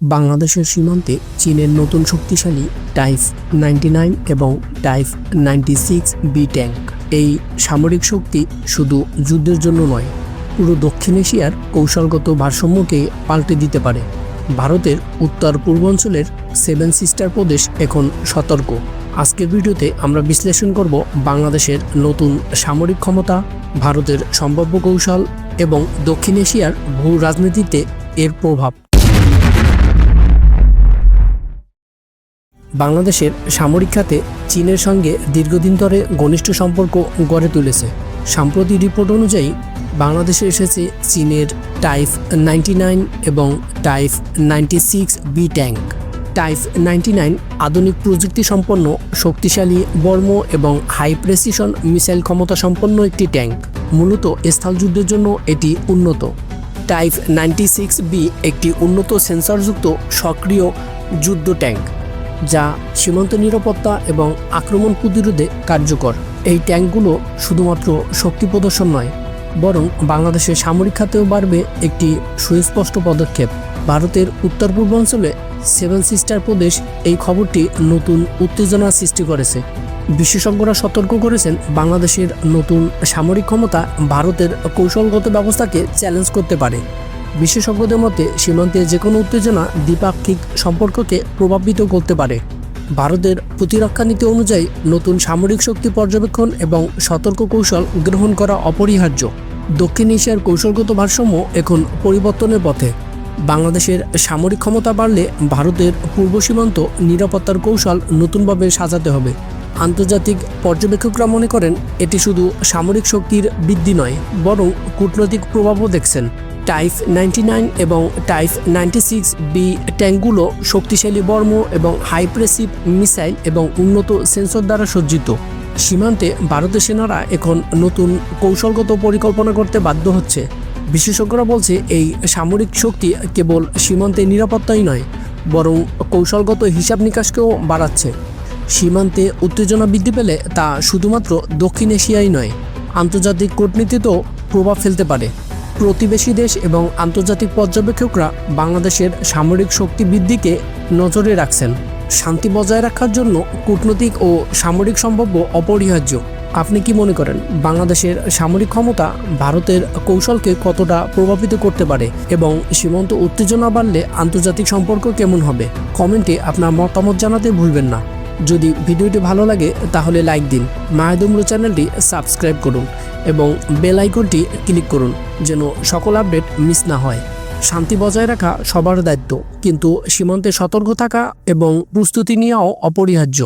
বাংলাদেশের সীমান্তে চীনের নতুন শক্তিশালী টাইফ নাইনটি নাইন এবং type ninety six B tank. এই সামরিক শক্তি শুধু যুদ্ধের জন্য নয়, পুরো দক্ষিণ এশিয়ার কৌশলগত ভারসাম্যকে পাল্টে দিতে পারে। ভারতের উত্তর পূর্বাঞ্চলের সেভেন সিস্টার প্রদেশ এখন সতর্ক। আজকের ভিডিওতে আমরা বিশ্লেষণ করব বাংলাদেশের নতুন সামরিক ক্ষমতা, ভারতের সম্ভাব্য কৌশল এবং দক্ষিণ এশিয়ার ভূ রাজনীতিতে এর প্রভাব। বাংলাদেশের সামরিক খাতে চীনের সঙ্গে দীর্ঘদিন ধরে ঘনিষ্ঠ সম্পর্ক গড়ে তুলেছে। সাম্প্রতি রিপোর্ট অনুযায়ী, বাংলাদেশে এসেছে চীনের টাইফ নাইনটি নাইন এবং type ninety six B tank. Type ninety nine আধুনিক প্রযুক্তি সম্পন্ন, শক্তিশালী বর্ম এবং হাই প্রেসিশন মিসাইল ক্ষমতা সম্পন্ন একটি ট্যাঙ্ক। মূলত স্থলযুদ্ধের জন্য এটি উন্নত। টাইফ নাইনটি সিক্স বি একটি উন্নত সেন্সরযুক্ত সক্রিয় যুদ্ধ ট্যাঙ্ক। যা সীমান্ত নিরাপত্তা এবং আক্রমণ প্রতিরোধে কার্যকর। এই ট্যাঙ্কগুলো শুধুমাত্র শক্তি প্রদর্শন নয়, বরং বাংলাদেশের সামরিক খাতেও বাড়বে একটি সুস্পষ্ট পদক্ষেপ। ভারতের উত্তর পূর্বাঞ্চলে সেভেন সিস্টার প্রদেশ এই খবরটি নতুন উত্তেজনা সৃষ্টি করেছে। বিশেষজ্ঞরা সতর্ক করেছেন, বাংলাদেশের নতুন সামরিক ক্ষমতা ভারতের কৌশলগত ব্যবস্থাকে চ্যালেঞ্জ করতে পারে। বিশেষজ্ঞদের মতে সীমান্তে যে কোনো উত্তেজনা দ্বিপাক্ষিক সম্পর্ককে প্রভাবিত করতে পারে। ভারতের প্রতিরক্ষা নীতি অনুযায়ী, নতুন সামরিক শক্তি পর্যবেক্ষণ এবং সতর্ক কৌশল গ্রহণ করা অপরিহার্য। দক্ষিণ এশিয়ার কৌশলগত ভারসাম্য এখন পরিবর্তনের পথে। বাংলাদেশের সামরিক ক্ষমতা বাড়লে ভারতের পূর্ব সীমান্ত নিরাপত্তার কৌশল নতুনভাবে সাজাতে হবে। আন্তর্জাতিক পর্যবেক্ষকরা মনে করেন এটি শুধু সামরিক শক্তির বৃদ্ধি নয়, বরং কূটনৈতিক প্রভাবও দেখছেন। টাইফ নাইনটি নাইন এবং টাইফ নাইনটি সিক্স বি ট্যাঙ্কগুলো শক্তিশালী বর্ম এবং হাইপ্রেসিভ মিসাইল এবং উন্নত সেন্সর দ্বারা সজ্জিত। সীমান্তে ভারতের সেনারা এখন নতুন কৌশলগত পরিকল্পনা করতে বাধ্য হচ্ছে। বিশেষজ্ঞরা বলছে, এই সামরিক শক্তি কেবল সীমান্তে নিরাপত্তাই নয়, বরং কৌশলগত হিসাব নিকাশকেও বাড়াচ্ছে। সীমান্তে উত্তেজনা বৃদ্ধি পেলে তা শুধুমাত্র দক্ষিণ এশিয়াই নয়, আন্তর্জাতিক কূটনীতিতেও প্রভাব ফেলতে পারে। প্রতিবেশী দেশ এবং আন্তর্জাতিক পর্যবেক্ষকরা বাংলাদেশের সামরিক শক্তি বৃদ্ধিকে নজরে রাখছেন। শান্তি বজায় রাখার জন্য কূটনৈতিক ও সামরিক সম্ভাব্য অপরিহার্য। আপনি কি মনে করেন, বাংলাদেশের সামরিক ক্ষমতা ভারতের কৌশলকে কতটা প্রভাবিত করতে পারে এবং সীমান্ত উত্তেজনা বাড়লে আন্তর্জাতিক সম্পর্ক কেমন হবে? কমেন্টে আপনার মতামত জানাতে ভুলবেন না। যদি ভিডিওটি ভালো লাগে, তাহলে লাইক দিন। মায়াদুমরু চ্যানেলটি সাবস্ক্রাইব করুন এবং বেল আইকনটি ক্লিক করুন যেন সকল আপডেট মিস না হয়। শান্তি বজায় রাখা সবার দায়িত্ব, কিন্তু সীমান্তে সতর্ক থাকা এবং প্রস্তুতি নেওয়াও অপরিহার্য।